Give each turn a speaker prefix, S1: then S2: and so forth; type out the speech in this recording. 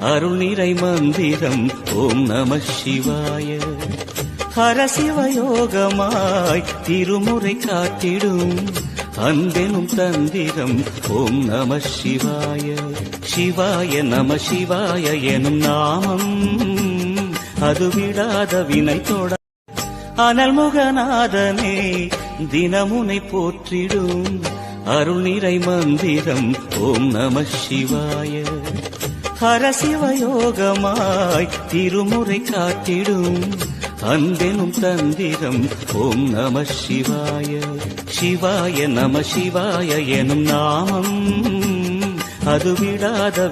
S1: அருள் நிறை மந்திரம். ஓம் நம சிவாய. ஹரசிவயோகமாய் திருமுறை காட்டிடும் அன்பெனும் தந்திரம். ஓம் நம சிவாய. சிவாய நம சிவாய எனும் நாமம். அது விடாத வினை தொட. அனல்முகநாதனே தினமுனை போற்றிடும். அருள் நிறை மந்திரம். ஓம் நம சிவாய. ஹரசிவயோகமாய் திருமுறை காட்டிடும் அந்தெனும் தந்திரம். ஓம் நம சிவாய சிவாய நம சிவாய எனும் நாமம். அது விடாத